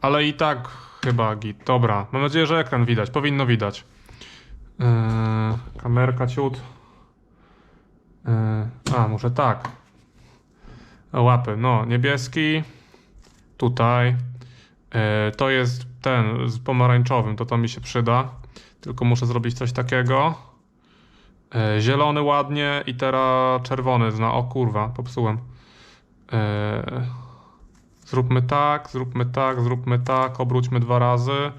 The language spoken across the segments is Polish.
Ale i tak chyba git. Dobra, mam nadzieję, że ekran widać. Powinno widać. Yy, kamerka ciut. Yy, a, może tak. Łapy. No, niebieski. Tutaj. Yy, to jest ten z pomarańczowym. To to mi się przyda. Tylko muszę zrobić coś takiego. Zielony ładnie i teraz czerwony zna. O kurwa, popsułem. Zróbmy tak, zróbmy tak, zróbmy tak, obróćmy dwa razy.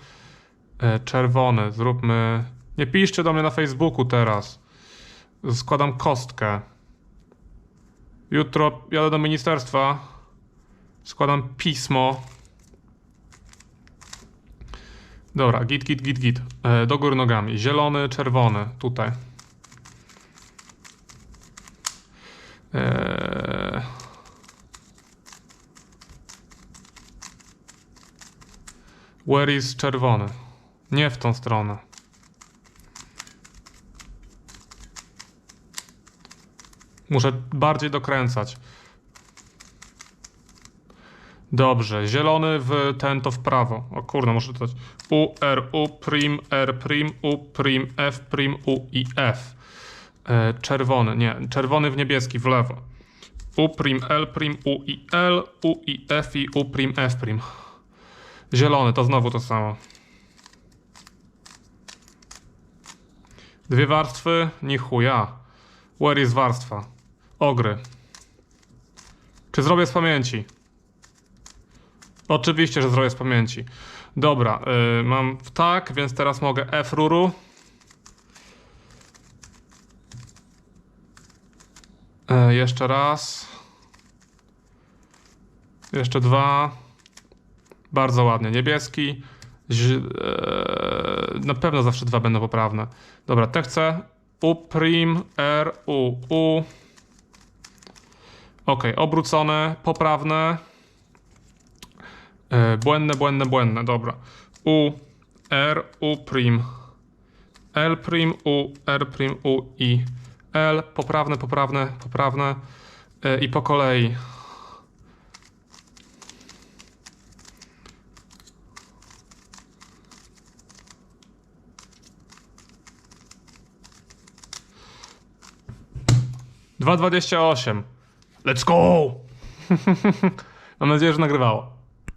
E, czerwony, zróbmy. Nie piszcie do mnie na Facebooku teraz. Składam kostkę. Jutro jadę do ministerstwa. Składam pismo. Dobra, git, git, git, git. E, do góry nogami. Zielony, czerwony. Tutaj. Where is czerwony? Nie w tą stronę. Muszę bardziej dokręcać. Dobrze, zielony w ten to w prawo. O kurde, muszę dodać. U, R, U, prim, R, prim, U, prim, F, prim, U i F. E, czerwony, nie, czerwony w niebieski w lewo. U, prim, L, prim, U i L, U i F i U, prim, F, prim. Zielony, to znowu to samo. Dwie warstwy, ni chuja. Where is warstwa? Ogry. Czy zrobię z pamięci? Oczywiście, że zrobię z pamięci. Dobra, y, mam tak, więc teraz mogę F ruru. E, jeszcze raz. Jeszcze dwa. Bardzo ładnie. Niebieski. E, na pewno zawsze dwa będą poprawne. Dobra, te chcę. U prim R U U. Ok, obrócone, poprawne. E, błędne, błędne, błędne. Dobra. U R U prim. L prim U R prim U i L. Poprawne, poprawne, poprawne. E, I po kolei. Dwa dwadzieścia osiem. Let's go! Mam nadzieję, że nagrywało.